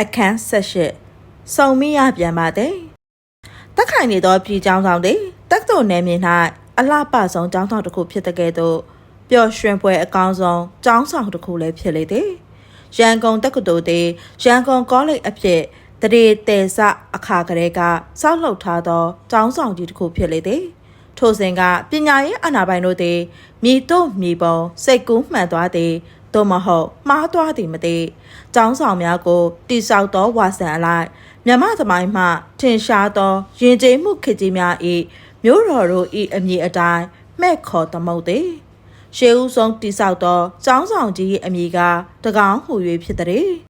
အခန်း၁၈စုံမိရပြန်ပါတဲ့တက်ခိုင်နေသောပြည်ကျောင်းဆောင်သည်တက်တော်နယ်မြေ၌အလှပဆုံးကျောင်းဆောင်တစ်ခုဖြစ်တဲ့ကဲ့သို့ပျော်ရွှင်ပွဲအကောင်းဆုံးကျောင်းဆောင်တစ်ခုလည်းဖြစ်လေသည်ရန်ကုန်တက္ကသိုလ်သည်ရန်ကုန်ကောလိပ်အဖြစ်တရေတေဆအခါကလေးကစောက်လှုပ်ထားသောကျောင်းဆောင်ကြီးတစ်ခုဖြစ်လေသည်ထိုစဉ်ကပညာရေးအာဏာပိုင်တို့သည်မြည်တို့မြည်ပုံစိတ်ကူးမှန်သွားသည် သို့မဟုတ်မှားသွားသည်မသိကျောင်းဆောင်များကိုတိဆောက်သောဝါဆန်အလိုက်မြမသမိုင်းမှထင်ရှားသောယဉ်ကျေးမှုခေတ်ကြီးများ၏မြို့တော်တို့၏အမည်အတိုင်းမဲ့ခေါ်သမုတ်သည်ရှေးဦးဆုံးတိဆောက်သောကျောင်းဆောင်ကြီး၏အမည်ကတကောင်းဟူ၍ဖြစ်သည်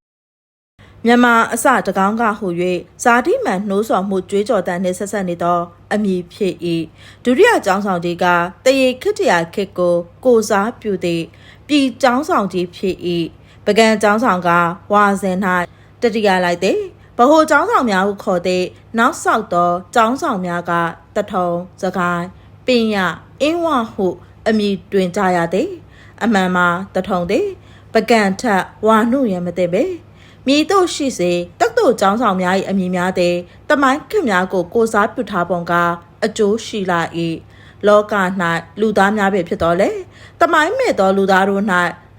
မြန်မာအစတကောင်းကဟူ၍ဇာတိမှန်နှိုးဆော်မှုကြွေးကြော်တန်နှင့်ဆက်ဆက်နေသောအမည်ဖြစ်၏ဒုတိယကျောင်းဆောင်ကြီးကတရေခိတ္တရာခေတ်ကိုကိုစားပြုသည့်ပြည်ကျောင်းဆောင်ကြီးဖြစ်၏ပကံကျောင်းဆောင်ကဝါစင်၌တတိယလိုက်သည်ဗဟိုကျောင်းဆောင်များဟုခေါ်သည့်နောက်ဆောက်သောကျောင်းဆောင်များကတထုံစကိုင်းပင်ရအင်းဝဟုအမည်တွင်ကြရသည် အမှန်မှာတထုံသည်ပကံထက်ဝါနှုရမသိပေ မြည်တို့ရှိစေတက်တို့ကျောင်းဆောင်များ၏အမည်များသည်တမိုင်းခင်များကိုကိုစားပြုထားပုံကအကျိုးရှိလာ၏လောက၌လူသားများပဲဖြစ်တော်လေတမိုင်းမဲ့သောလူသားတို့၌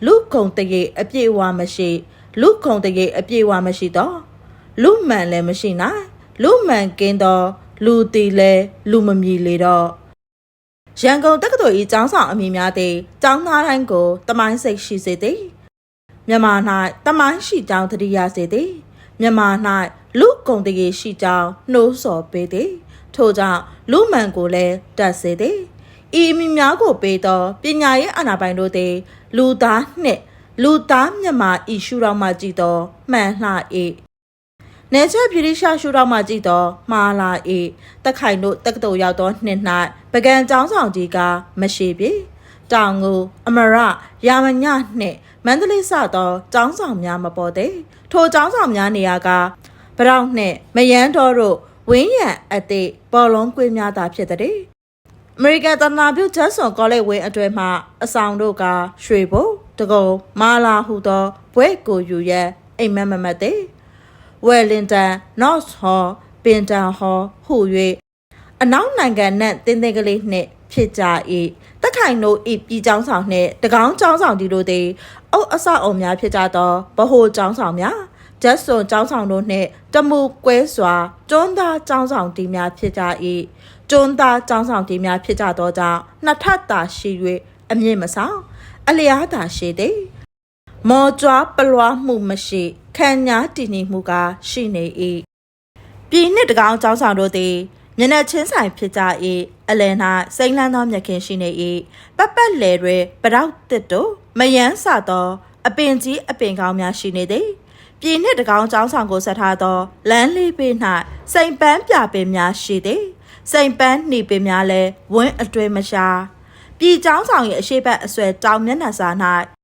လူကုံတရေအပြည့်အဝမရှိ လူကုံတရေအပြည့်အဝမရှိတော့လူမှန်လည်းမရှိနိုင်လူမှန်ကင်းသောလူတီလည်းလူမမြည်လေတော့ရန်ကုန်တက္ကသိုလ်၏ကျောင်းဆောင်အမည်များသည်ကျောင်းသားတိုင်းကိုတမိုင်းစိတ်ရှိစေသည် မြန်မာ၌တမိုင်းရှိကြောင်းသတိရစေသည်မြန်မာ၌လူကုံတရေရှိကြောင်းနှိုးဆော်ပေးသည်ထို့ကြောင့်လူမှန်ကိုလည်းတတ်စေသည်ဤအမိများကိုပေးသောပညာရေးအာဏာပိုင်တို့သည် လူသားနှင့်လူသားမြတ်မာဤရှုထောင့်မှကြည့်သောမှန်လှ၏နေချက်ပြည်ရိရှာရှုထောင့်မှကြည့်သောမှားလာ၏တက်ခိုင်တို့တက္ကသိုလ်ရောက်သောနှစ်၌ပကံကျောင်းဆောင်ကြီးကမရှိပြီတောင်ငူအမရရာမညနှင့် မန္တလေးစသောကျောင်းဆောင်များမပေါ်သေးထိုကျောင်းဆောင်များနေရာကဗရောက်နှင့်မယန်းတော်တို့ဝင်းရံအသည့်ပေါ်လုံးကွေးများသာဖြစ်သည်အမေရိကန်တနာပြုဂျက်ဆွန်ကောလိပ်ဝင်းအတွဲမှအဆောင်တို့ကရွှေဘိုတကုံမာလာဟုသောဘွဲ့ကိုယူရဲအိမ်မက်မမတ်သည်ဝယ်လင်တန်နော့စ်ဟောပင်တန်ဟောဟု၍အနောက်နိုင်ငံနဲ့တင်းတင်းကလေးနှင့်ဖြစ်ကြ၏ တက်ခိုင်တို့ဤပြည်ကျောင်းဆောင်နှင့်တကောင်းကျောင်းဆောင်ဒီတို့သည်အုပ်အဆောက်အုံများဖြစ်ကြသောဗဟိုကျောင်းဆောင်များဂျက်ဆွန်ကျောင်းဆောင်တို့နှင့်တမှုကွဲစွာကျွန်းသားကျောင်းဆောင်တီများဖြစ်ကြ၏ကျွန်းသားကျောင်းဆောင်တီများဖြစ်ကြသောကြောင့်နှစ်ထပ်သာရှိ၍အမြင့်မဆောင် အလျားသာရှိသည်မော်ကြွားပလွားမှုမရှိခံညာတည်နေမှုကရှိနေ၏ပြည်နှစ်တကောင်ကျောင်းဆောင်တို့သည် မျက်နှာချင်းဆိုင်ဖြစ်ကြ၏အလယ်၌စိမ့်လန်းသောမြက်ခင်ရှိနေ၏ပတ်ပတ်လည်တွင်ပရောက်တစ်တို့မယန်းစသော အပင်ကြီးအပင်ကောင်းများရှိနေသည်ပြည်နှစ်တကောင်ကျောင်းဆောင်ကိုဆက်ထားသောလမ်းလေးပေ၌စိန်ပန်းပြပင်များရှိသည်စိန်ပန်းနှီပင်များလည်းဝင်းအတွဲမရှာပြည်ကျောင်းဆောင်၏အရှိတ်အဆွဲတောင်မျက်နှာစာ၌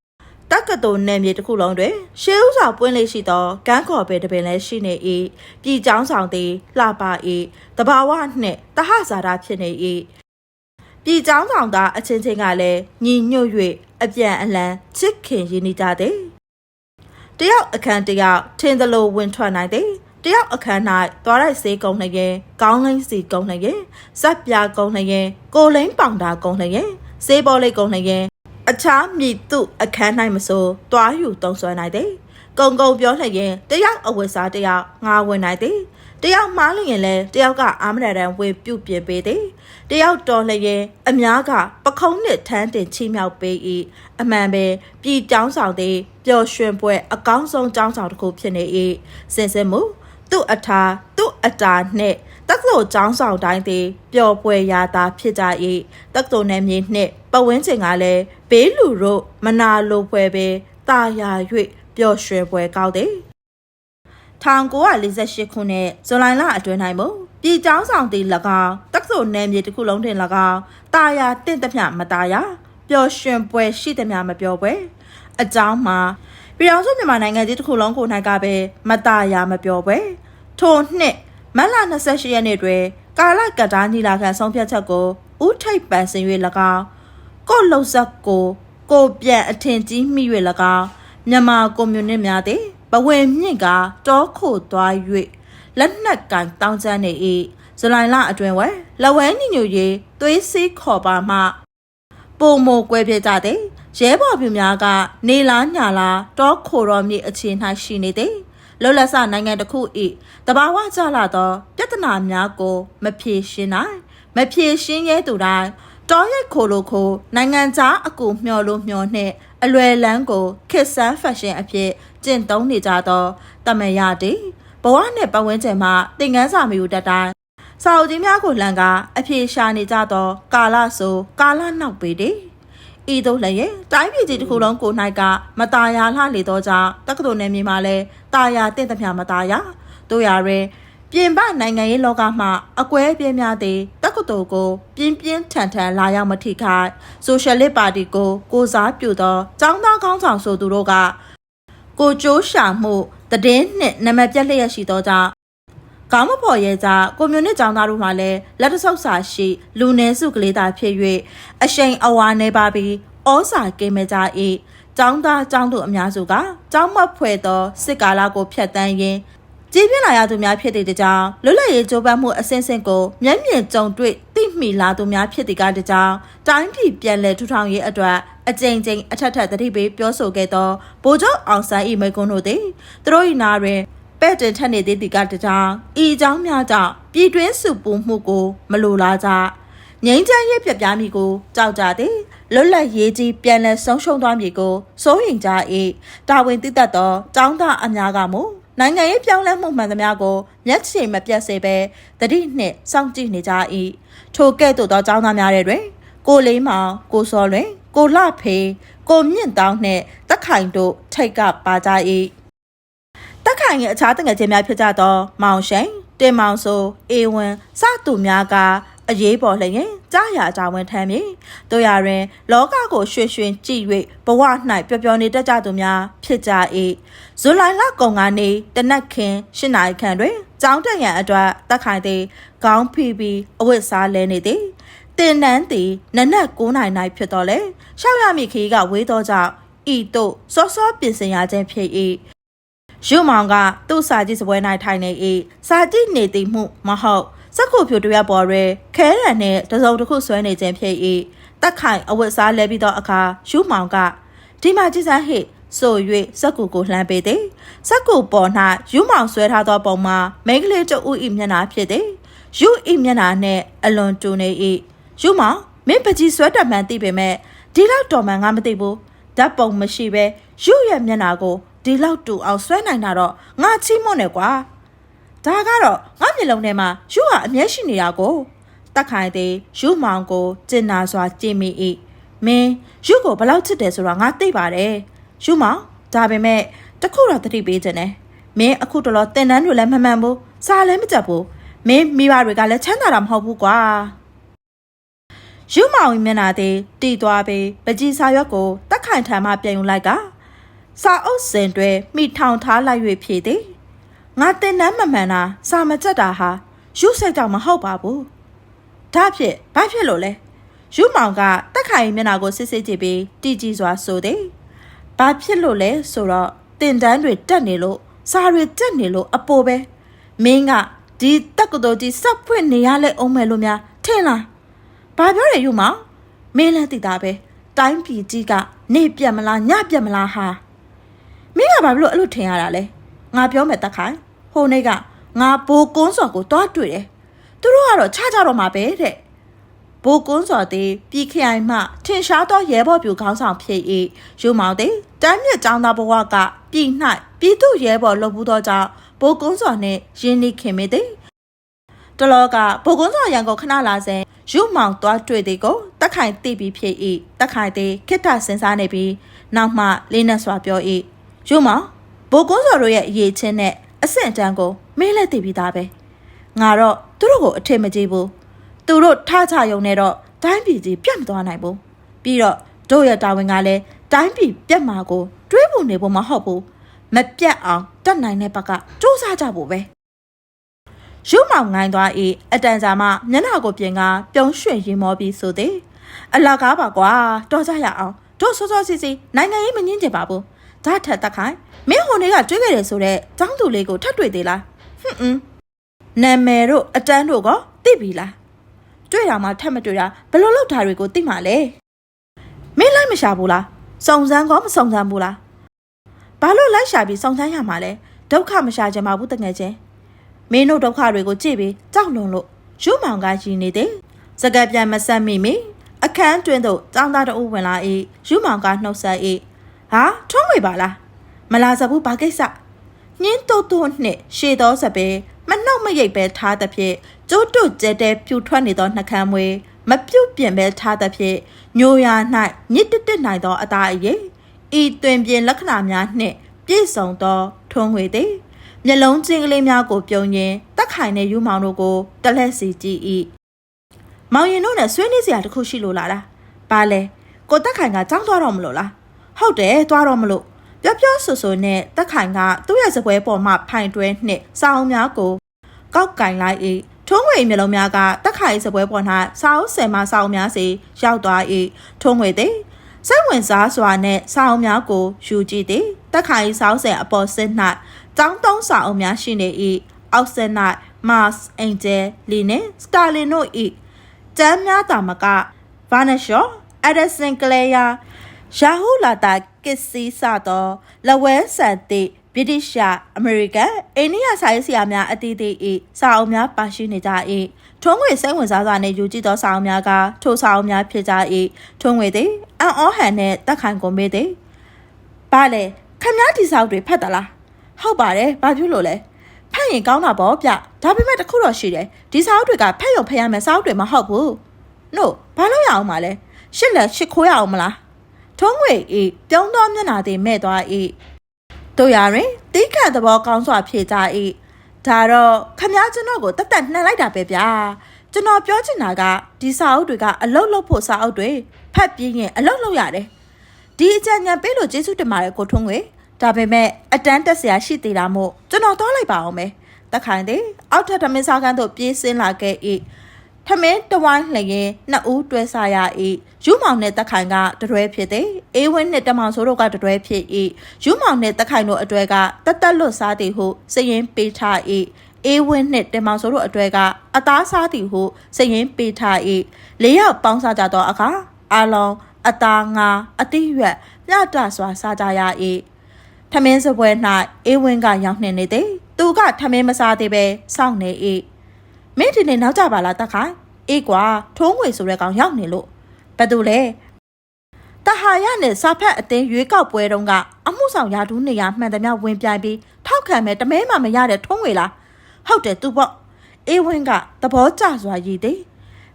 တက္ကသိုလ်နယ်မြေတစ်ခုလုံးတွင်ရှေးဥစွာပွင့်လေရှိသောကန်းခေါ်ပေတပင်လည်းရှိနေ၏ပြည်ကျောင်းဆောင်သည်လှပ၏တဘာဝနှင့်တဟဇာတာဖြစ်နေ၏ပြည်ကျောင်းဆောင်သားအချင်းချင်းကလည်းညီညွတ်၍အပြန်အလှန်ချစ်ခင်ရင်းနှီးကြသည်တယောက်အခန်းတယောက်ထင်းသလိုဝင်ထွက်နိုင်သည်တယောက်အခန်း၌သွားရိုက်စေးကုံနှရင်ကောင်းလိမ့်စီကုံနှရင်ဇက်ပြာကုံနှရင်ကိုလိမ့်ပောင်တာကုံနှရင်စေးပေါ်လေးကုံနှရင် အခြားမြည်သူအခန်း၌မဆိုသွားယူတုံးဆွဲနိုင်သည်ကုံကုံပြောလှရင်တယောက်အဝတ်စားတယောက်ငါဝင်နိုင်သည်တယောက်မှားလျင်လဲတယောက်ကအာမရတန်ဝေပြုတ်ပြင်ပေးသည်တယောက်တော်လျင်အများကပခုံးနှစ်ထန်းတင်ချီမြောက်ပေး၏အမှန်ပဲပြည်ကျောင်းဆောင်သည်ပျော်ရွှင်ပွဲအကောင်းဆုံးကျောင်းဆောင်တစ်ခုဖြစ်နေ၏စင်စစ်မှုသူ့အထာသူ့အတာနှင့်တက္ကသိုလ်ကျောင်းဆောင်တိုင်းသည်ပျော်ပွဲရာသာဖြစ်ကြ၏တက္ကသိုလ်နယ်မြေနှင့် ပဝင်းချင်ကလည်းဘေးလူတို့မနာလိုပွဲပဲတာယာ၍ပျော်ရွှင်ပွဲကောက်သည်1948ခုနှစ်ဇူလိုင်လအတွင်း၌မပြည်ကျောင်းဆောင်သည်၎င်းတက္ကသိုလ်နယ်မြေတစ်ခုလုံးတွင်၎င်းတာယာတင့်သမျှမတာယာပျော်ရွှင်ပွဲရှိသမျှမပျော်ပွဲအကြောင်းမှာပြည်အောင်စုမြန်မာနိုင်ငံကြီးတစ်ခုလုံးကို၌ကပဲမတာယာမပျော်ပွဲထိုနှစ်မတ်လ28ရက်နေ့တွင်ကာလကတားညီလာခံဆုံးဖြတ်ချက်ကိုဥထိပ်ပန်ဆင်၍၎င်း ကိုလှုပ်ဆက်ကိုကိုပြန်အထင်ကြီးမိ၍၎င်းမြန်မာကွန်မြူနစ်များသည်ဗဝင်မြင့်ကတောခိုသွား၍လက်နက်ကန်တောင်းချမ်းနေ၏ဇူလိုင်လအတွင်ဝဲလဝဲညညူရီသွေးစည်းခေါ်ပါမှပုံမိုကွဲပြကြသည်ရဲဘော်ပြူများကနေလားညာလားတောခိုတော်မြေအခြေ၌ရှိနေသည်လောလဆနိုင်ငံတစ်ခု၏တဘာဝကြလာသော ပြဿနာများကို မဖြေရှင်းနိုင်မဖြေရှင်းရဲသူတိုင်း တောရိုက်ခိုလိုခိုနိုင်ငံခြားအကူမျှော်လို့မျှော်နှင့်အလွယ်လန်းကိုခစ်ဆန်းဖက်ရှင်အဖြစ်ကျင့်သုံးနေကြသောတမယတီဘဝနှင့်ပတ်ဝန်းကျင်မှာသင်ခန်းစာမျိုးတတ်တိုင်းစာအုပ်ကြီးများကိုလန်ကအဖြေရှာနေကြသော ကာလဆိုကာလနောက်ပေတည်ဤသို့လည်းရဲ့တိုင်းပြည်ကြီးတစ်ခုလုံးကို၌ကမตาရလှလေသောကြောင့်တက္ကသိုလ်နယ်မြေမှာလည်းตาရတင့်သမျှမตาရတို့ရရင် ပြင်ပနိုင်ငံရေးလောကမှာအကွဲပြင်းများသည့်တက္ကသိုလ်ကို ပြင်းပြင်းထန်ထန်လာရောက်မထိခိုက်ဆိုရှယ်လစ်ပါတီကို ကိုစားပြုသောចောင်းသားကောင်းဆောင်ဆိုသူတို့ကကိုကျိုးရှာမှုတည်င်းနှင့်နမပြက်လျက်ရှိသောကြောင့်ကောင်းမဖော်ရဲကြကွန်မြူနစ်ကျောင်းသားတို့မှလည်းလက်တဆုပ်စာရှိ လူနည်းစုကလေးသားဖြစ်၍အရှိန်အဝါနေပါပြီးဩစာကင်းမကြ၏ကျောင်းသားကျောင်းသူအများစုကကျောင်းမဖွဲ့သောစစ်ကာလကိုဖျက်ဆီးရင်း ကြည်ပြင်းလာရသူများဖြစ်တဲ့ကြောင့်လွတ်လပ်ရေးကြိုးပမ်းမှုအဆင့်ဆင့်ကိုမျက်မြင်ကြုံတွေ့သိမိလာသူများဖြစ်တဲ့ကတကြောင်တိုင်းပြည်ပြန်လည်ထူထောင်ရေးအတွက်အကြိမ်ကြိမ်အထက်ထက်တတိပေးပြောဆိုခဲ့သောဗိုလ်ချုပ်အောင်ဆန်း၏မိကွန်းတို့သည်သူတို့၏နာတွင်ပဲ့တင်ထက်နေသည့်ဒီကတကြောင်ဤအကြောင်းများကြောင့်ပြည်တွင်းစုပူမှုကိုမလိုလားကြငိမ့်ချမ်းရေးပြပြမည်ကိုကြောက်ကြသည်လွတ်လပ်ရေးကြီးပြန်လည်ဆုံးရှုံးသွားမည်ကိုစိုးရိမ်ကြ၏တာဝန်တည်တတ်သောចောင်းသားအများကမူ နိုင်ငံရေးပြောင်းလဲမှုမှန်သမျှကိုမျက်ခြေမပြတ်စေဘဲတတိနှင့်စောင့်ကြည့်နေကြ၏ထိုကဲ့သို့သောចောင်းသားများတဲ့တွင် ကိုလေးမောင်ကိုစောလွင်ကိုလှဖေးကိုမြင့်တောင်းနှင့်တက်ခိုင်တို့ထိတ်ကပါကြ၏တက်ခိုင်ရဲ့အခြားတငယ်ချင်းများဖြစ်ကြသော မောင်ရှိန်တင်မောင်ဆိုအေဝံစသူများက အရေးပေါ်လျင်ကြားရကြဝင်ထမ်းမည်တို့ရတွင် လောကကိုရွှေရွှင်ကြည့်၍ဘဝ၌ပျော်ပျော်နေတတ်ကြသူများဖြစ်ကြ၏ဇူလိုင်လကုံကနေ တနက်ခင်း၈နာရီခန့်တွင်ကျောင်းတက်ရန်အတွက်တက်ခိုင်သည်ခေါင်းဖိပြီးအဝတ်စားလဲနေသည်တင်နန်းသည်နနက်9နာရီ၌ဖြစ်တော်လဲရှောက်ရမည့်ခရီးကဝေးသောကြောင့်ဤသို့စောစောပြင်ဆင်ရခြင်းဖြစ်၏ရုမောင်ကသူ့စာကြည့်စပွဲ၌ထိုင်နေ၏စာကြည့်နေသည်မှုမဟုတ် စက်ခုဖြူတရက်ပေါ်တွင်ခဲရန်နှင့်တစုံတစ်ခုဆွဲနေခြင်းဖြစ်၏တက်ခိုင်အဝတ်စားလဲပြီးသောအခါရုမောင်ကဒီမှာကြည်စမ်းဟိဆို၍စက်ကူကိုလှမ်းပေးသည်စက်ကူပေါ်၌ယူမောင်ဆွဲထားသောပုံမှာမိန်းကလေးတဦး၏မျက်နှာဖြစ်သည်ယူ၏မျက်နှာနှင့်အလွန်တူနေ၏ယူမောင်မင်းပကြီးဆွဲတတ်မှန်သိပေမဲ့ဒီလောက်တော်မှန်ငါမသိဘူးဓာတ်ပုံမရှိပဲယူရဲ့မျက်နှာကိုဒီလောက်တူအောင်ဆွဲနိုင်တာတော့ငါချီးမွမ်းတယ်ကွာ ဒါကတော့ငါမျက်လုံးထဲမှာယူဟာအမျက်ရှိနေတာကိုတက်ခိုင်သည်ယူမောင်ကိုကျင်နာစွာကြည့်မိ၏မင်းယူကိုဘလောက်ချစ်တယ်ဆိုတာငါသိပါတယ်ယူမောင်ဒါပေမဲ့တခုတော့တတိပေးခြင်းနဲ့မင်းအခုတလောတင်တန်းတွေလည်းမမှန်ဘူးစားလည်းမကြက်ဘူးမင်းမိဘတွေကလည်းချမ်းသာတာမဟုတ်ဘူးကွာယူမောင်မျက်နှာသည်တီသွားပြီးပကြီးစာရွက်ကိုတက်ခိုင်ထံမှပြန်ယူလိုက်ကစာအုပ်စင်တွဲမိထောင်ထားလိုက်၍ဖြေသည် ငါတင်တန်းမမှန်တာစာမကြက်တာဟာယူစိတ်ကြောင့်မဟုတ်ပါဘူးဒါဖြစ်ဘာဖြစ်လို့လဲယူမောင်ကတက်ခိုင်မျက်နှာကိုစစ်စစ်ကြည့်ပြီးတီကြီးစွာဆိုသည်ဘာဖြစ်လို့လဲဆိုတော့တင်တန်းတွေတက်နေလို့စာတွေတက်နေလို့အပေါ်ပဲမင်းကဒီတက္ကသိုလ်ကြီးစပ်ဖွင့်နေရလဲအောင်မယ်လို့များထင်လားဘာပြောရယူမောင်မင်းလည်းသိတာပဲတိုင်းပြည်ကြီးကနေပြတ်မလားညပြတ်မလားဟာမင်းကဘာလို့အဲ့လိုထင်ရတာလဲငါပြောမယ်တက်ခိုင် ဟိုနေ့ကငါဘိုးကုန်းစော်ကိုတွားတွေ့တယ်သူတို့ကတော့ခြားကြတော့မှာပဲတဲ့ဘိုးကွန်းစော်သည်ပြည်ခိုင်မှထင်ရှားသောရဲဘော်ပြူခေါင်းဆောင်ဖြစ်၏ယူမောင်သည်တမ်းမြစ်ចောင်းသားဘဝကပြည်၌ပြည်သူရဲဘော်လုပ်ဘူးသောကြောင့်ဘိုးကွန်းစော်နှင့်ရင်းနှီးခင်မိသည်တလောကဘိုးကွန်းစော်ရန်ကိုခဏလာစဉ်ယူမောင်သွားတွေ့သည်ကိုတက်ခိုင်သိပြီးဖြစ်၏တက်ခိုင်သည်ခိတ္တစင်စားနေပြီးနောက်မှလေးနက်စွာပြော၏ယူမောင်ဘိုးကွန်းစော်တို့ရဲ့အရေးချင်းနဲ့ အဆင့်အတန်းကိုမင်းလည်းသိပြီးသားပဲငါတော့သူတို့ကိုအထင်မကြီးဘူးသူတို့ထားချရုံနဲ့တော့တိုင်းပြည်ကြီးပြတ်မသွားနိုင်ဘူးပြီးတော့တို့ရဲ့တာဝန်ကလည်းတိုင်းပြည်ပြတ်မှာကိုတွေးဖို့နေဖို့မဟုတ်ဘူးမပြတ်အောင်တတ်နိုင်တဲ့ဘက်ကစူးစမ်းကြဖို့ပဲရုပ်မောင်ငိုင်းသွား၏အတန်ကြာမှမျက်နှာကိုပြင်ကပြုံးရွှင်ရင်မောပြီးဆိုသည်အလကားပါကွာတော်ကြရအောင်တို့စောစောစီစီနိုင်ငံရေးမငင်းကြပါဘူးဓာတ်ထက်တက်ခိုင် မင်းဟိုနေ့ကတွေ့ခဲ့တယ်ဆိုတော့ចောင်းသူလေးကိုထပ်တွေ့သေးလားဟွန်းအင်းနာမည်တို့အတန်းတို့ကောသိပြီလားတွေ့တာမှထပ်မတွေ့တာဘယ်လိုလုပ်တာတွေကိုသိမှလဲမင်းလိုက်မရှာဘူးလားစုံစမ်းကောမစုံစမ်းဘူးလားဘာလို့လိုက်ရှာပြီးစုံစမ်းရမှာလဲဒုက္ခမရှာကြမှာဘူးတကယ်ချင်းမင်းတို့ဒုက္ခတွေကိုကြည့်ပြီးကြောက်လွန်လို့ရုမောင်ကရည်နေတယ်စကပ်ပြန်မဆက်မိမီအခန်းတွင်သို့ចောင်းသားတအုပ်ဝင်လာ၏ရုမောင်ကနှုတ်ဆက်၏ဟာထုံးဝေပါလား မလာစဘူးဘာကိစ္စညင်းတုတ်တုတ်နှင့်ရှေသောစပယ်မနှောက်မရိပ်ပဲထားသဖြင့်ကျိုးတုတ်ကျဲတဲပြူထွက်နေသောနှကမ်းမွေမပြုတ်ပြင်ပဲထားသဖြင့်ညိုရာ၌ညစ်တက်တက်နိုင်သောအသားအရည်ဤတွင်ပြင်လက္ခဏာများနှင့်ပြည့်စုံသောထုံးဝေသည်မျက်လုံးချင်းကလေးများကိုပြုံရင်းတက်ခိုင်တဲ့ယူမောင်တို့ကိုတလက်စီကြည့်၏မောင်ရင်တို့နဲ့ဆွေးနွေးစရာတစ်ခုရှိလို့လားဘာလဲကိုတက်ခိုင်ကကြောင်းသွားတော့မလို့လားဟုတ်တယ်သွားတော့မလို့ ပြောပြောဆူဆူနဲ့တက်ခိုင်ကသူ့ရဲ့စပွဲပေါ်မှဖိုင်တွဲနှင့်စာအုပ်များကိုကောက်ကင်လိုက်၏ထုံးငွေမျိုးလုံးများကတက်ခိုင်စပွဲပေါ်၌စာအုပ်ဆယ်မစာအုပ်များစီရောက်သွား၏ထုံးငွေသည်စိတ်ဝင်စားစွာနဲ့စာအုပ်များကိုယူကြည့်သည်တက်ခိုင်စာအုပ်ဆယ်အပေါ်စစ်၌တောင်းတုံးစာအုပ်များရှိနေ၏အောက်ဆက်၌မတ်စ်အင်ဂျယ်လီနှင့်စတာလင်တို့၏ကျမ်းများတာမကဗာနရှောအက်ဒဆင်ကလေယာယာဟူလာတာ ကစ်စီစသောလဝဲဆန်တိဗြိတိရှအမေရိကန်အိန္ဒိယဆိုင်ဆရာများအသီးသီး၏စာအုပ်များပါရှိနေကြ၏ထုံးငွေစိတ်ဝင်စားစွာနှင့်ယူကြည့်သောစာအုပ်များကထိုစာအုပ်များဖြစ်ကြ၏ထုံးငွေသည်အန်အောဟန်နှင့်တက်ခိုင်ကုန်မေးသည်ဘာလဲခမည်းဒီစာအုပ်တွေဖတ်သလားဟုတ်ပါတယ်ဘာဖြစ်လို့လဲဖတ်ရင်ကောင်းတာပေါ့ဗျဒါပေမဲ့တခုတော့ရှိတယ်ဒီစာအုပ်တွေကဖတ်ရုံဖတ်ရမယ်စာအုပ်တွေမဟုတ်ဘူးနို့ဘာလို့ရအောင်မလဲရှစ်လက်ရှစ်ခိုးရအောင်မလား ထုံးငွေဤပြုံးသောမျက်နာသည်မဲ့သွား၏တို့ရာတွင်တိခတ်သဘောကောင်းစွာဖြေကြ၏ဒါတော့ခမည်းကျွန်တော်ကိုတက်တက်နှံလိုက်တာပဲဗျာကျွန်တော်ပြောချင်တာကဒီစာအုပ်တွေကအလုတ်လုတ်ဖို့စာအုပ်တွေဖတ်ပြီးရင်အလုတ်လုတ်ရတယ်ဒီအကြံဉာဏ်ပေးလို့ကျေးဇူးတင်ပါတယ်ကိုထုံးငွေဒါပေမဲ့အတန်းတက်စရာရှိသေးတာမို့ကျွန်တော်တော့လိုက်ပါအောင်မယ်တခိုင်သည်အောက်ထပ်ဓမင်းစားကန်းတို့ပြေးဆင်းလာခဲ့၏ ထမင်းတဝိုင်းလျင်နှစ်ဦးတွဲစားရ၏ယူမောင်နှင့်တက်ခိုင်ကတရွဲဖြစ်သည်အေးဝင်းနှင့်တမောင်ဆိုးတို့ကတရွဲဖြစ်၏ယူမောင်နှင့်တက်ခိုင်တို့အတွဲကတက်တက်လွတ်စားသည်ဟုစည်ရင်ပေးထား၏အေးဝင်းနှင့်တင်မောင်ဆိုးတို့အတွဲကအသားစားသည်ဟုစည်ရင်ပေးထား၏လေးယောက်ပေါင်းစားကြသောအခါအလုံးအသားငါအတိရွက်မြတ်တစွာစားကြရ၏ထမင်းစပွဲ၌အေးဝင်းကရောက်နှင်နေသည်သူကထမင်းမစားသေးပဲစောင့်နေ၏ မင်းဒီနေ့နောက်ကြပါလားတက်ခိုင်အေးကွာထုံးငွေဆိုတဲ့ကောင်ရောက်နေလို့ဘယ်သူလဲတဟာရနဲ့စာဖက်အသင်းရွေးကောက်ပွဲတုန်းကအမှုဆောင်ရာထူးနေရမှန်သမျှဝင်ပြိုင်ပြီးထောက်ခံမဲ့တမဲမှမရတဲ့ထုံးငွေလားဟုတ်တယ်သူပေါ့အေးဝင်းကသဘောကျစွာရည်သည်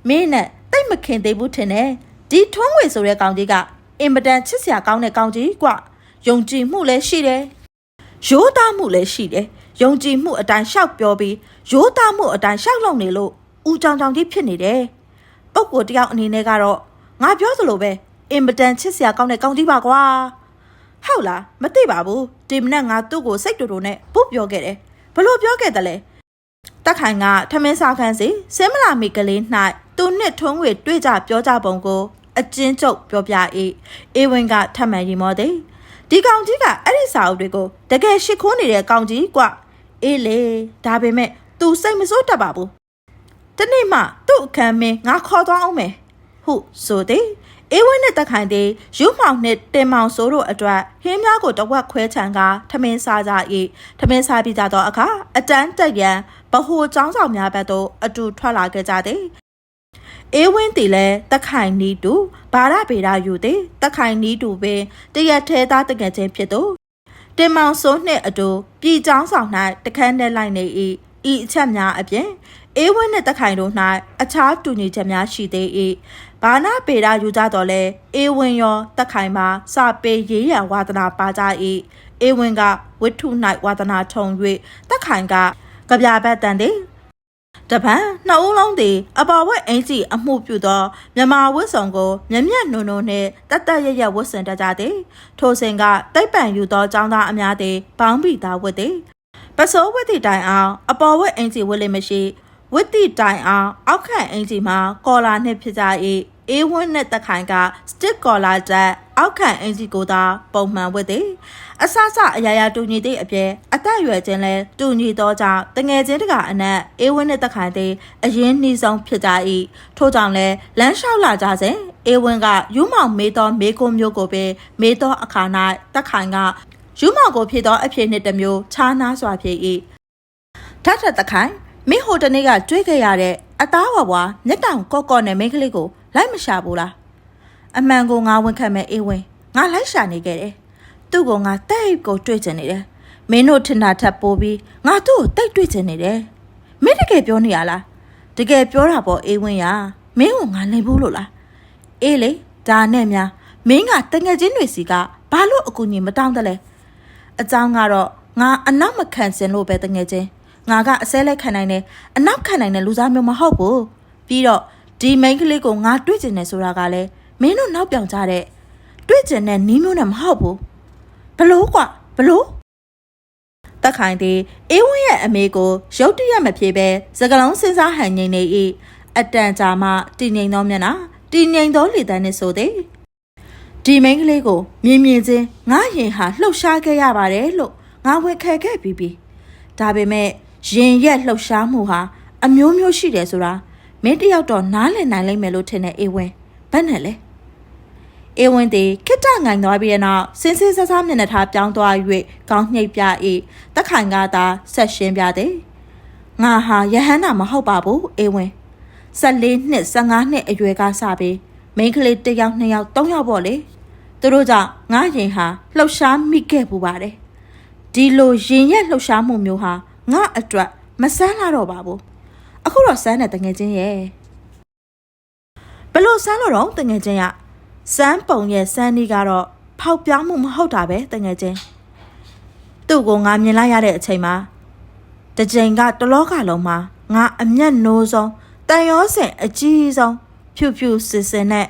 မင်းနဲ့တိတ်မခင်သေးဘူးထင်တယ်ဒီထုံးငွေဆိုတဲ့ကောင်ကြီးကအင်မတန်ချစ်စရာကောင်းတဲ့ကောင်ကြီးကွယုံကြည်မှုလည်းရှိတယ်ရိုးသားမှုလည်းရှိတယ် ယုံကြည်မှုအတိုင်းရှောက်ပြောပြီးရိုးသားမှုအတိုင်းရှောက်လုံနေလို့ဦးကြောင်ကြောင်ကြီးဖြစ်နေတယ်။ပုပ်ကိုတယောက်အနေနဲ့ကတော့ငါပြောသလိုပဲအင်မတန်ချစ်စရာကောင်းတဲ့ကောင်းကြီးပါကွာ။ဟုတ်လားမသိပါဘူး။ဒီမနက်ငါသူ့ကိုစိတ်တူတူနဲ့ပုတ်ပြောခဲ့တယ်။ဘလို့ပြောခဲ့တယ်လဲ။တက်ခိုင်ကထမင်းစားခန်းစီဆင်းမလာမီကလေး၌သူနှစ်ထုံးဝေတွေ့ကြပြောကြပုံကိုအကျဉ်းချုပ်ပြောပြ၏အေဝင်းကထမှန်ရီမောသည်ဒီကောင်ကြီးကအဲ့ဒီစာအုပ်တွေကိုတကယ်ရှ िख ိုးနေတဲ့ကောင်ကြီးကွ အေးလေဒါပေမဲ့ तू စိတ်မစိုးတတ်ပါဘူးတနေ့မှသူ့အခန်းမင်းငါခေါ်သွားအောင်မယ်ဟုဆိုသည်အေးဝင်းနဲ့တက်ခိုင်သည်ယူမောင်နှင့်တင်မောင်ဆိုးတို့အတွက်ဟင်းများကိုတဝက်ခွဲချံကထမင်းစားကြ၏ထမင်းစားပြီးကြသောအခါအတန်းတက်ရန်ဗဟိုចောင်းဆောင်များဘက်သို့အတူထွက်လာခဲ့ကြသည်အေးဝင်းတီလည်းတက်ခိုင်နီးတူဘာရဗေဒယူသည်တက်ခိုင်နီးတူပင်တရက်ထဲသားတကယ်ချင်းဖြစ်သူ တင်မောင်စိုးနှင့်အတူပြည်ចောင်းဆောင်၌တခန်းထဲလိုက်နေ၏ဤအချက်များအပြင်အေးဝင်းနှင့်တခိုင်တို့၌အခြားတူညီချက်များရှိသေး၏ဘာနာပေရာယူကြတော့လဲအေးဝင်းရောတခိုင်မှာစပေရေးရဝါသနာပါကြ၏အေးဝင်းကဝိထု၌ဝါသနာထုံ၍တခိုင်ကကြပြဘက်တန်သည် တပန်းနှစ်ဦးလုံးသည်အပေါ်ဝက်အင်ကြီးအမှုပြုသောမြမဝတ်စုံကိုမြမျက်နုံနုံနှင့်တတ်တတ်ရရဝတ်ဆင်တတ်ကြသည်ထိုစဉ်ကတိတ်ပံယူသောចောင်းသားအများသည်ပေါင်းပြီးသားဝတ်သည်ပစိုးဝတ်သည့်တိုင်အောင်အပေါ်ဝက်အင်ကြီးဝတ်လိမ့်မရှိဝတ်သည့်တိုင်အောင်အောက်ခံအင်ကြီးမှာကော်လာနှင့်ဖြစ်ကြ၏အေးဝန်းနဲ့တက်ခိုင်ကစတစ်ကော်လာတက်အောက်ခံအင်ဂျီကိုသာပုံမှန်ဝတ်သည် အဆဆအရာရာတူညီသည့်အပြင်အသက်အရွယ်ချင်းလဲတူညီသောကြောင့်တငယ်ချင်းတကအနက်အေးဝန်းနဲ့တက်ခိုင်သည်အရင်နှီးဆုံးဖြစ်ကြ၏ထို့ကြောင့်လဲလမ်းလျှောက်လာကြစဉ်အေးဝန်းကယူမောင်မေးသောမေးခွန်းမျိုးကိုပင်မေးသောအခါ၌တက်ခိုင်ကယူမောင်ကိုဖြစ်သောအဖြစ်နှင့်တစ်မျိုးခြားနားစွာဖြစ်၏ထထတခိုင်မင်းဟိုတနေ့ကတွေ့ခဲ့ရတဲ့အသားဝါဝါမျက်တောင်ကော့ကော့နဲ့မိန်းကလေးကိုလိုက်မရှာဘူးလားအမှန်ကိုငါဝန်ခံမဲ့အေးဝင်ငါလိုက်ရှာနေခဲ့တယ် သူ့ကိုငါတိတ်ကိုတွေ့ချင်နေတယ်မင်းတို့ထင်တာထပ်ပိုးပြီးငါသူ့ကိုတိတ်တွေ့ချင်နေတယ်မင်းတကယ်ပြောနေရလားတကယ်ပြောတာပေါ့အေးဝင်ရမင်းကိုငါလင်ဘူးလို့လားအေးလေဒါနဲ့များမင်းကတငယ်ချင်းတွေစီကဘာလို့အကူကြီးမတောင်းတလဲအကြောင်းကတော့ငါအနောက်မခံစင်လို့ပဲတငယ်ချင်းငါကအစဲလက်ခံနိုင်တယ်အနောက်ခံနိုင်တဲ့လူစားမျိုးမဟုတ်ဘူးပြီးတော့ဒီမိန်းကလေးကိုငါတွေ့ကျင်တယ်ဆိုတာကလည်းမင်းတို့နောက်ပြောင်ကြတဲ့တွေ့ကျင်တဲ့နီးမျိုးနဲ့မဟုတ်ဘူး ဘလို့ကွာဘလို့တက်ခိုင်သည်အေးဝင်းရဲ့အမေကိုရုတ်တရက်မဖြေပဲစကလုံးစဉ်းစားဟန်ငိမ့်နေ၏အတန်ကြာမှတည်ငိမ်သောမျက်နှာတည်ငိမ်သောလေတန်းနဲ့ဆိုသည်ဒီမိန်းကလေးကိုမြင်မြင်ချင်းငါရင်ဟာလှုပ်ရှားခဲ့ရပါတယ်လို့ငါဝင်ခဲခဲ့ပြီးပြီဒါပေမဲ့ရင်ရက်လှုပ်ရှားမှုဟာအမျိုးမျိုးရှိတယ်ဆိုတာမင်းတယောက်တော့နားလည်နိုင်လိမ့်မယ်လို့ထင်တဲ့အေဝင်းဘယ်နဲ့လဲ အေဝင်းသည်ခိတ္တငိုင်သွားပြီးတဲ့နောက်စင်းစင်းဆဆမျက်နှာထားပြောင်းသွား၍ကောင်းညှိပ်ပြ၏တက်ခိုင်ကသာဆက်ရှင်းပြသည်ငါဟာယဟန္တာမဟုတ်ပါဘူးအေဝင်း14နှစ်15နှစ်အရွယ်ကစပြီးမိန်းကလေးတစ်ယောက်နှစ်ယောက်သုံးယောက်ပေါ့လေသူတို့ကြောင့်ငါရင်ဟာလှုပ်ရှားမိခဲ့ပူပါတယ်ဒီလိုရင်ရက်လှုပ်ရှားမှုမျိုးဟာငါအတွက်မဆန်းလာတော့ပါဘူးအခုတော့စမ်းတဲ့တငယ်ချင်းရဲ့ဘလို့စမ်းလို့တော့တငယ်ချင်းရ စမ်းပုံရဲ့စမ်းနီးကတော့ဖောက်ပြောင်းမှုမဟုတ်တာပဲတငယ်ချင်းသူ့ကိုငါမြင်လိုက်ရတဲ့အချိန်မှာတစ်ချိန်ကတလောကလုံးမှာငါအမျက်နိုးဆုံးတန်ရောစင်အကြီးဆုံးဖြူဖြူစစ်စစ်နဲ့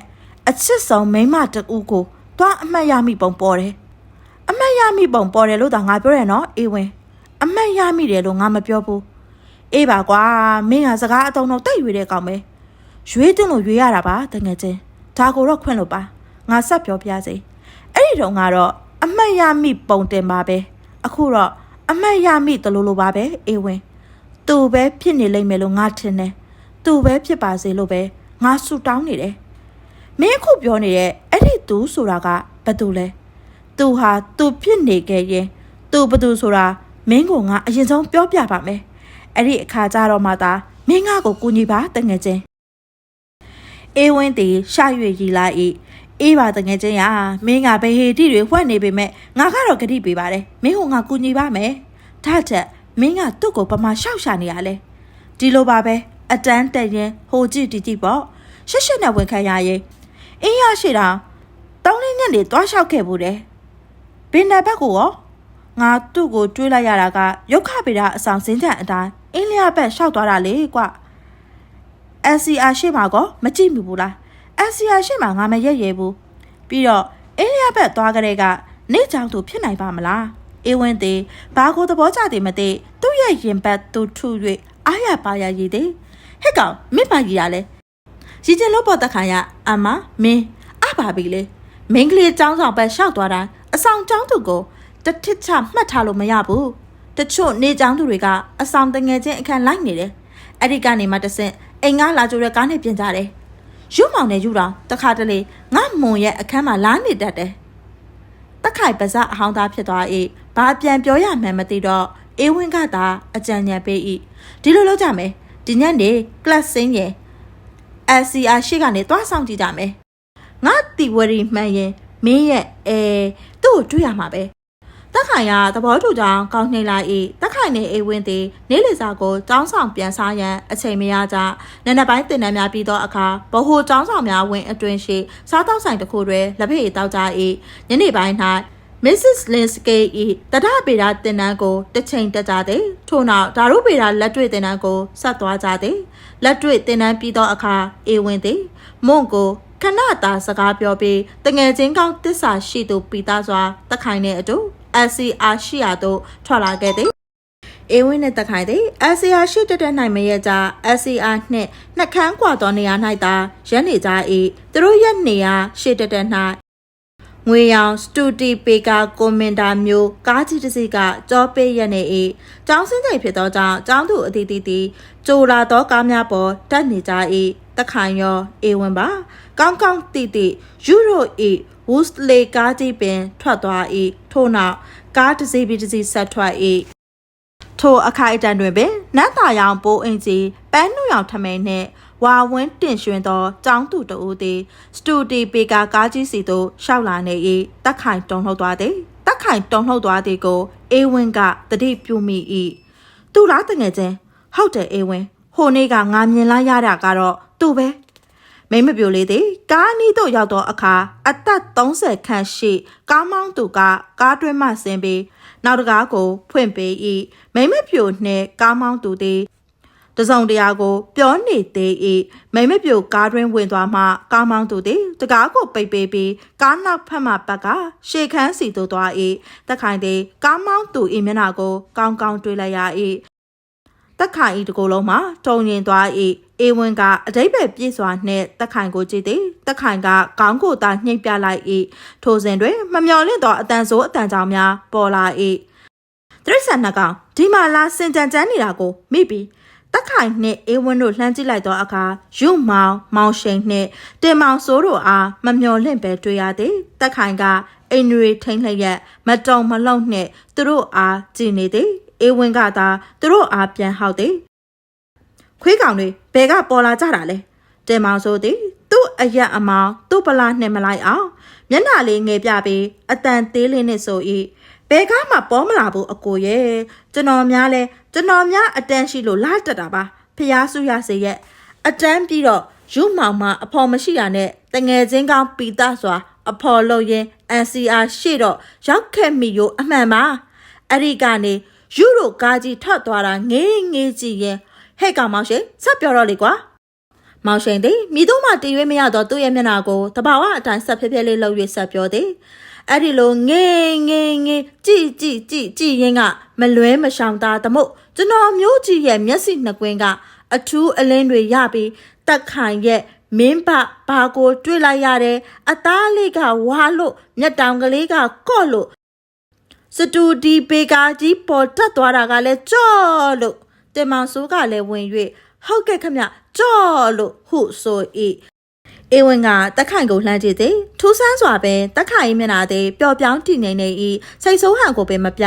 အချစ်ဆုံးမိန်းမတူကိုတွားအမှတ်ရမိပုံပေါ်တယ်အမှတ်ရမိပုံပေါ်တယ်လို့သာငါပြောရနော်အေးဝင်အမှတ်ရမိတယ်လို့ငါမပြောဘူးအေးပါကွာမင်းကစကားအတုံးတော့တိတ်ရွေတဲ့ကောင်ပဲရွေးတင်လို့ရွေးရတာပါတကယ်ချင်း ဒါကိုတော့ခွင့်လို့ပါငါဆက်ပြောပြစေအဲ့ဒီတော့ကတော့အမှတ်ရမိပုံတင်ပါပဲအခုတော့အမှတ်ရမိတလို့လို့ပါပဲအေးဝင်သူပဲဖြစ်နေလိမ့်မယ်လို့ငါထင်တယ်သူပဲဖြစ်ပါစေလို့ပဲငါဆူတောင်းနေတယ်မင်းအခုပြောနေတဲ့အဲ့ဒီသူဆိုတာကဘယ်သူလဲသူဟာသူဖြစ်နေခဲ့ရင်သူဘယ်သူဆိုတာမင်းကိုငါအရင်ဆုံးပြောပြပါမယ်အဲ့ဒီအခါကျတော့မှသာမင်းငါကိုကူညီပါတငယ်ချင်း အေးဝင်းတီရှာရွေရီလာ၏အေးပါတငယ်ချင်းရမင်းကဘယ်ဟေတိတွေဝှက်နေပေမဲ့ငါကတော့ဂတိပေးပါတယ်မင်းကငါကူညီပါမယ်ဒါချက်မင်းကသူ့ကိုပမာရှောက်ရှာနေရလဲဒီလိုပါပဲအတန်းတက်ရင်ဟိုကြည့်တီကြည့်ပေါ့ရှက်ရှက်နဲ့ဝင်ခံရရင်အေးရရှိတာတောင်းလေးညက်နေသွားလျှောက်ခဲ့ဘူးတယ်ဘင်နယ်ဘက်ကိုရောငါသူ့ကိုတွေးလိုက်ရတာကရုတ်ခပေတာအဆောင်စင်းတဲ့အတိုင်းအင်းလျာဘက်ရှောက်သွားတာလေကွ SCR ရှေ့မှာကောမကြည့်မိဘူးလား SCR ရှေ့မှာငါမရက်ရဲဘူးပြီးတော့အင်းလျာဘက်သွားကြတဲ့ကနေချောင်သူဖြစ်နိုင်ပါမလားအေဝင်းသေးဘာကိုသဘောကျတယ်မသိသူ့ရဲ့ရင်ဘတ်သူထု၍အားရပါရရည်သည်ဟဲ့ကောင်မင်းပါကြီးရလဲရီကျင်လို့ပေါ်တခါရအမမင်းအပါပြီလေမင်းကလေးចောင်းဆောင်ဘက်ရှောက်သွားတာအဆောင်ចောင်းသူကိုတထစ်ချမှတ်ထားလို့မရဘူးတချို့နေចောင်းသူတွေကအဆောင်တငယ်ချင်းအခန်းလိုက်နေတယ်အဲ့ဒီကနေမှတဆင့် အိမ်ကားလာကြတဲ့ကားနဲ့ပြင်ကြတယ်ရုမောင်နဲ့ယူတော်တခါတလေငါမွန်ရဲ့အခန်းမှာလာနေတတ်တယ်တက်ခိုင်ပါဇက်အဟောင်းသားဖြစ်သွား၏ဘာပြန်ပြောရမှန်းမသိတော့အေးဝင်းကသာအကြံဉာဏ်ပေး၏ဒီလိုလုပ်ကြမယ်ဒီညနေကလပ်စင်းရင် SCR ရှိကနေတွားဆောင်ကြည့်ကြမယ်ငါတီဝရီမှန်ရင်မင်းရဲ့အဲသူ့ကိုတွေ့ရမှာပဲ တက်ခိုင်ကသဘောတူကြောင်းကောင်းနှိမ့်လိုက်၏တက်ခိုင်နဲ့အေးဝင်းသည်နေ့လည်စာကိုចောင်းဆောင်ပြန်စားရန်အချိန်မရကြနံနက်ပိုင်းတင်နန်းများပြီးသောအခါဗဟိုចောင်းဆောင်များဝင်အတွင်ရှိစားတောက်ဆိုင်တစ်ခုတွင်လက်ဖက်ရည်တောက်ကြ၏ညနေပိုင်း၌ Mrs. Linsky ၏တဒပေရာတင်နန်းကိုတစ်ချိန်တက်ကြသည်ထို့နောက်ဒါရုပေရာလက်တွေ့တင်နန်းကိုဆက်သွားကြသည်လက်တွေ့တင်နန်းပြီးသောအခါအေဝင်းသည်မွန့်ကိုခဏတာစကားပြောပြီးတငယ်ချင်းကောင်းတစ္ဆာရှိသူပီသားစွာတက်ခိုင်တဲ့အတူ SCR ရှိရာသို့ထွက်လာခဲ့သည်အေဝင်းနှင့်တခိုင်သည် SCR ရှိတက်တဲ့နိုင်မရဲ့ကြ SCR နှင့်နှက်ခမ်းကွာသောနေရာ၌သာရက်နေကြ၏သူတို့ရက်နေရာရှိတက်တဲ့၌ငွေရောင်စတူတီပေကာကွန်မင်တာမျိုးကားကြီးတစ်စီးကကြောပေးရက်နေ၏ကျောင်းစင်းချိန်ဖြစ်သောကြောင့်ကျောင်းသူအသီးသီးသည်ကြိုလာသောကားများပေါ်တက်နေကြ၏တခိုင်ရောအေဝင်းပါကောင်းကောင်းတိတိယူရို၏ဝူစလေကားကြီးပင်ထွက်သွား၏ ထို့နောက်ကားတစ်စီးပြီးတစ်စီးဆက်ထွက်၏ထိုအခိုက်အတန့်တွင်ပင်နတ်တာရောင်ပိုးအင်ကြီးပန်းနုရောင်ထမိန်နှင့်ဝါဝင်းတင်ရွှင်သောចောင်းသူတဦးသည်စတူဒီပေကာကားကြီးစီသို့ရှောက်လာနေ၏တက်ခိုင်တုံလှုပ်သွားသည်တက်ခိုင်တုံလှုပ်သွားသည်ကိုအေဝင်းကတတိပြုမိ၏သူလားတငယ်ချင်းဟုတ်တယ်အေဝင်းဟိုနေ့ကငါမြင်လိုက်ရတာကတော့သူပဲ မိမပြိုလေးသည်ကားနီးသို့ရောက်သောအခါအသက်30ခန့်ရှိကားမောင်းသူကကားတွင်းမှဆင်းပြီးနောက်တကားကိုဖွင့်ပေး၏မိမပြိုနှင့်ကားမောင်းသူသည်တစုံတရာကိုပြောနေသေး၏မိမပြိုကားတွင်းဝင်သွားမှကားမောင်းသူသည်တကားကိုပိတ်ပေးပြီးကားနောက်ဖက်မှပတ်ကရှေခန်းစီသို့သွား၏တခိုင်သည်ကားမောင်းသူ၏မျက်နှာကိုကောင်းကောင်းတွေးလိုက်ရ၏ တက်ခိုင်ဤတကိုယ်လုံးမှာတုံရင်သွား၏အေဝင်းကအတိတ်ပဲပြည့်စွာနှင့်တက်ခိုင်ကိုကြည့်သည်တက်ခိုင်ကခေါင်းကိုသာနှိပ်ပြလိုက်၏ထိုစဉ်တွင်မမျော်လင့်သောအတန်ဆိုးအတန်ကြောင်များပေါ်လာ၏တရိษံနှစ်ကောင်ဒီမှာလာစင်ကြံကြမ်းနေတာကိုမိပြီးတက်ခိုင်နှင့်အေဝင်းတို့လှမ်းကြည့်လိုက်သောအခါယူမောင်မောင်ရှိန်နှင့်တင်မောင်စိုးတို့အားမမျော်လင့်ပဲတွေ့ရသည်တက်ခိုင်ကအိမ်တွေထိမ့်လျက်မတုံမလုံနှင့်သူတို့အားကြည်နေသည် အေဝင်းကသာသူတို့အားပြန်ဟောက်သည်ခွေးကောင်တွေဘယ်ကပေါ်လာကြတာလဲတင်မောင်ဆိုသည်သူ့အရက်အမောင်သူ့ပလာနှင်မလိုက်အောင်မျက်နှာလေးငယ်ပြပြီးအတန်သေးလေးနဲ့ဆို၏ဘယ်ကမှပေါ်မလာဘူးအကိုရဲ့ကျွန်တော်များလဲကျွန်တော်များအတန်းရှိလို့လာတက်တာပါဖျားစုရစေရဲ့အတန်းပြီးတော့ယူမောင်မအဖော်မရှိတာနဲ့တငယ်ချင်းကောင်းပီတာစွာအဖော်လို့ရင် NCR ရှေ့တော့ရောက်ခဲ့မိရိုအမှန်ပါအဲ့ဒီကနေ ယူရိုကားကြီးထွက်သွားတာငေးငေးကြည့်ရင်ဟဲ့ကောင်မောင်ရှင်ဆက်ပြောတော့လေကွာမောင်ရှင်သည်မိတို့မှတည်ရွေးမရတော့သူ့ရဲ့မျက်နှာကိုတဘာဝအတိုင်းဆက်ဖြည်းဖြည်းလေးလှုပ်၍ဆက်ပြောသည်အဲ့ဒီလိုငေးငေးငေးကြည်ကြည်ကြည်ကြည်ရင်းကမလွဲမရှောင်တာတမို့ကျွန်တော်မျိုးကြီးရဲ့မျက်စိနှစ်ကွင်းကအထူးအလင်းတွေရပြီးတက်ခိုင်ရဲ့မင်းပဘာကို တွေ့လိုက်ရတယ်အသားလေးကဝါလို့မျက်တောင်ကလေးကကော့လို့ စတူဒီပေကာကြီးပေါ်တက်သွားတာကလည်းကြော့လို့တင်မောင်စိုးကလည်းဝင်၍ဟုတ်ကဲ့ခမကြော့လို့ဟုဆို၏အေဝင်းကတက်ခိုင်ကိုလှမ်းကြည့်သည်ထူးဆန်းစွာပင်တက်ခိုင်၏မျက်နှာသည်ပျော်ပြောင်းတည်နေနေ၏စိတ်ဆိုးဟန်ကိုပင်မပြ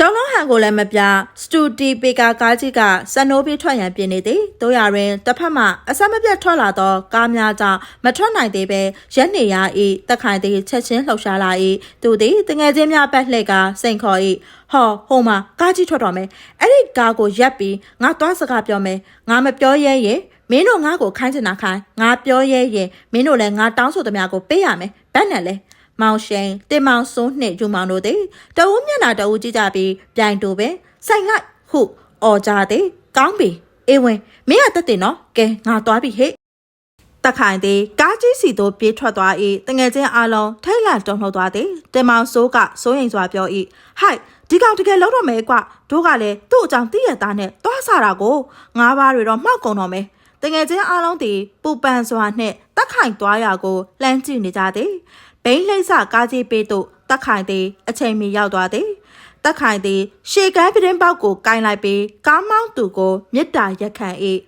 တောင်းလုံးဟန်ကိုလည်းမပြစတူဒီပေကာကားကြီးကစနိုးပြီးထွက်ရန်ပြင်နေသည်တို့ရရင်တစ်ဖက်မှအဆက်မပြတ်ထွက်လာသောကားများကြောင့်မထွက်နိုင်သေးပဲရက်နေရ၏တက်ခိုင်သည်ချက်ချင်းလှုပ်ရှားလာ၏သူသည်တငယ်ချင်းများပတ်လှည့်ကစိန်ခေါ်၏ဟောဟိုမှာကားကြီးထွက်တော်မယ်အဲ့ဒီကားကိုရက်ပြီးငါသွားစကားပြောမယ်ငါမပြောရဲရင်မင်းတို့ငါ့ကိုခိုင်းချင်တာခိုင်းငါပြောရဲရင်မင်းတို့လည်းငါတောင်းဆိုသမျှကိုပေးရမယ်ဘယ်နဲ့လဲ မောင်ရှိန်တင်မောင်စိုးနှင့်ယူမောင်တို့သည်တအူးမျက်နှာတအူးကြည့်ကြပြီးပြိုင်တူပင်ဆိုင်လိုက်ဟုအော်ကြသည်ကောင်းပြီအေးဝင်မင်းကတက်တင်နော်ကဲငါသွားပြီဟဲ့တက်ခိုင်သည်ကားကြီးစီသို့ပြေးထွက်သွား၏တငယ်ချင်းအလုံးထိတ်လန့်တုန်လှုပ်သွားသည်တင်မောင်စိုးကစိုးရင်စွာပြော၏ဟိုက်ဒီကောင်တကယ်လုံးတော့မယ်ကွတို့ကလည်းသူ့အကြောင်းသိရသားနဲ့သွားစားတာကိုငါးပါးတွေတော့မှောက်ကုန်တော့မယ်တငယ်ချင်းအလုံးသည်ပူပန်စွာနှင့်တက်ခိုင်သွားရာကိုလှမ်းကြည့်နေကြသည် ဘိန်းလိမ့်စကားကြီးပေးသို့တက်ခိုင်သည်အချိန်မီရောက်သွားသည်တက်ခိုင်သည် ရှေကန်းပြတင်းပေါက်ကိုကင်လိုက်ပြီးကားမောင်းသူကိုမေတ္တာရက်ခံ၏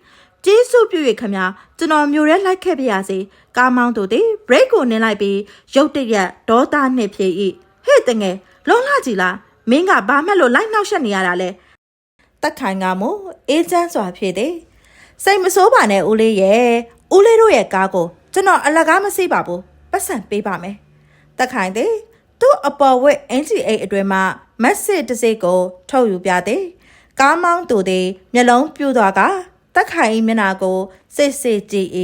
ကျေးဇူးပြု၍ခမညာကျွန်တော်မျိုးရဲလိုက်ခဲ့ပြရစေကားမောင်းသူသည် break ကိုနင်းလိုက်ပြီးရုတ်တရက်ဒေါသနှင့်ဖြေ၏ဟဲ့တငယ်လုံးလာကြည်လားမင်းကဘာမှလို့လိုက်နှောက်ရှက်နေရတာလဲတက်ခိုင်ကမို့အေးချမ်းစွာဖြေသည်စိတ်မဆိုးပါနဲ့ဦးလေးရဲ့ဦးလေးတို့ရဲ့ကားကိုကျွန်တော်အလကားမစိပါဘူးပတ်စံပေးပါမယ် တက်ခိုင်သည်သူ့အပေါ်ဝက်အင်ဂျီအိတ်အတွင်မှမက်စစ်တစ်စိတ်ကို ထုတ်ယူပြသည်ကားမောင်းသူသည်မျက်လုံးပြူသွားကတက်ခိုင်၏မျက်နှာကိုစစ်စစ်ကြည့်၏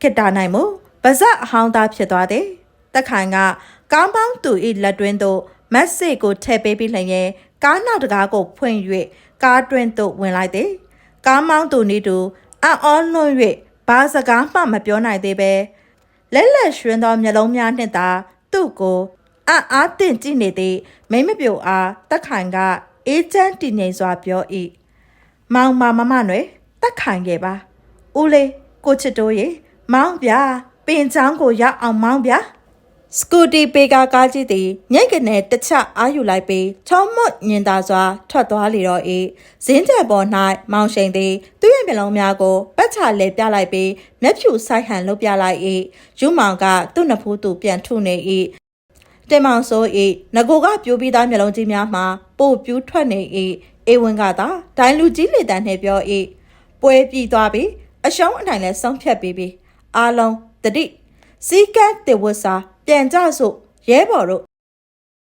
ခိတ္တာနိုင်မှုပါဇက်အဟောင်းသားဖြစ်သွားသည်တက်ခိုင်ကကားမောင်းသူ၏လက်တွင်သို့မက်စစ်ကိုထည့်ပေးပြီးလျင်ကားနောက်တကားကိုဖွင့်၍ကားတွင်သို့ဝင်လိုက်သည်ကားမောင်းသူနေတူအံ့ဩလွန်၍ဘာစကားမှမပြောနိုင်သေးပဲလက်လက်ရွှင်သောမျက်လုံးများနှင့်သာ သူ့ကိုအံ့အားသင့်ကြည့်နေသည်မိမ့်မပြိုအားတက်ခိုင်ကအေးချမ်းတည်ငြိမ်စွာပြော၏မောင်မမမနွယ်တက်ခိုင်ခဲ့ပါဦးလေးကိုချစ်တိုးရေမောင်ဗျာပင်ချောင်းကိုရောက်အောင်မောင်ဗျာ စကူတီပေကာကားကြီးသည်ညိတ်ကနေတစ်ချက်အာယူလိုက်ပြီးချောင်းမွတ်ညင်သာစွာထွက်သွားလေတော့၏ဇင်းချက်ပေါ်၌မောင်ရှိန်သည်သူ့ရဲ့မျက်လုံးများကိုပတ်ချလဲပြလိုက်ပြီးမျက်ဖြူဆိုင်ဟန်လုပ်ပြလိုက်၏ယူမောင်ကသူ့နဖူးသူပြန်ထုနေ၏တင်မောင်ဆို၏ငကိုကပြိုးပြီးသားမျက်လုံးကြီးများမှာပို့ပြူးထွက်နေ၏အေဝင်းကသာဒိုင်လူကြီးလေတန်းနှင့်ပြော၏ပွဲပြည်သွားပြီးအရှုံးအနိုင်လဲဆုံးဖြတ်ပြီးပြီအားလုံးတတိစီကတ်တေဝတ်စာ ပြန်ကြစို့ရဲဘော်တို့